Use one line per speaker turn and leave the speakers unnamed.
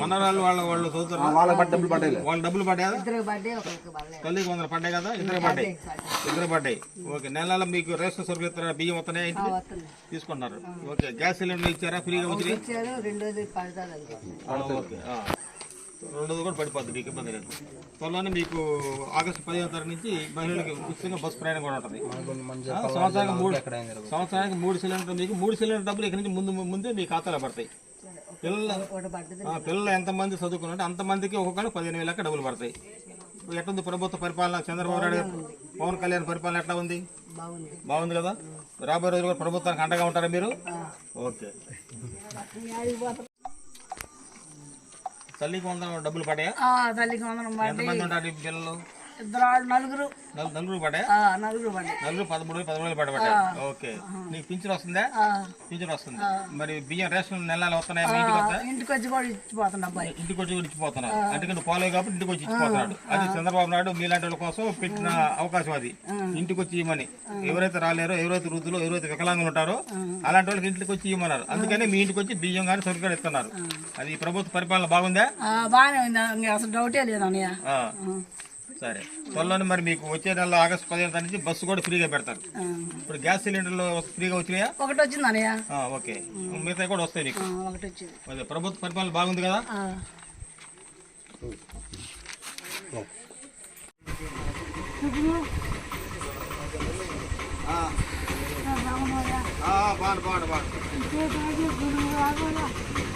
మనవరాలు వాళ్ళ వాళ్ళు చదువుతారు
వాళ్ళకి డబ్బులు పట్టాలి
వాళ్ళ డబ్బులు పడ్డాయా? తల్లికి వందలు పడ్డాయి కదా? ఇద్దరు పడ్డాయి ఇద్దరు పడ్డాయి. ఓకే నెల నెల మీకు రేషన్ సరుకులు ఇస్తారా? బియ్యం వస్తున్నాయి తీసుకున్నారు. ఓకే గ్యాస్ సిలిండర్ ఇచ్చారా? ఫ్రీగా వచ్చి
ఇచ్చారు రెండోది
కూడా పడిపోద్ది మీకు ఇబ్బంది లేదు. త్వరలోనే మీకు ఆగస్టు పదిహేను తారీఖు నుంచి మహిళలకు ఉచితంగా బస్సు ప్రయాణం కూడా ఉంటుంది. సంవత్సరానికి మూడు సంవత్సరానికి మూడు సిలిండర్ మీకు మూడు సిలిండర్ డబ్బులు ఇక్కడి నుంచి ముందు ముందే మీ ఖాతాలో పడతాయి. పిల్లల పిల్లలు ఎంతమంది చదువుకున్నారంటే అంతమందికి ఒక్కొక్కరు పదిహేను వేల డబ్బులు పడతాయి. ఎట్లుంది ప్రభుత్వ పరిపాలన? చంద్రబాబు నాయుడు గారు, పవన్ కళ్యాణ్ పరిపాలన ఎట్లా ఉంది?
బాగుంది.
బాగుంది కదా? రాబోయే రోజులు కూడా ప్రభుత్వానికి అండగా ఉంటారా మీరు? ఓకే. తల్లికి వంద డబ్బులు
ఆ, తల్లికి వందనం పడ్డాయి.
ఎంతమంది ఉంటారు పిల్లలు?
ఇద్దరు నలుగురు.
నలుగురు
నలుగురు
నలుగురు పదమూడు పదమూడు వేలు పడబడ్డాయి ఓకే. నీకు పింఛన్ వస్తుందా? పింఛన్ వస్తుంది. మరి బియ్యం రేషన్ నెల వస్తున్నాయా? మీ ఇంటికి
వచ్చి కూడా ఇచ్చిపోతున్నా
ఇంటికి వచ్చి కూడా అంటే నువ్వు పోలేవు కాబట్టి ఇంటికి వచ్చి ఇచ్చిపోతున్నాడు. అది చంద్రబాబు నాయుడు మీలాంటి వాళ్ళ కోసం పెట్టిన అవకాశం అది. ఇంటికి వచ్చి ఇవ్వమని. ఎవరైతే రాలేరో ఎవరైతే వృద్ధులు ఎవరైతే వికలాంగులు ఉంటారో అలాంటి వాళ్ళకి ఇంటికి వచ్చి ఇవ్వమన్నారు. అందుకని మీ ఇంటికి వచ్చి బియ్యం కానీ సరుకులు ఇస్తున్నారు. అది ప్రభుత్వ పరిపాలన బాగుందా?
బాగానే ఉంది. అసలు డౌటే లేదు.
సరే. త్వరలోనే మరి మీకు వచ్చే నెల ఆగస్టు పదిహేను తారీఖు నుంచి బస్సు కూడా ఫ్రీగా పెడతారు. ఇప్పుడు గ్యాస్ సిలిండర్లు ఫ్రీగా వచ్చినాయా?
ఒకటి వచ్చింది అన్నయ్య.
ఓకే. మిగతా కూడా వస్తాయి నీకు.
ఆ, ఒకటి వచ్చింది.
అదే ప్రభుత్వ పరిపాలన బాగుంది కదా? బాడు ఆ. ఆ.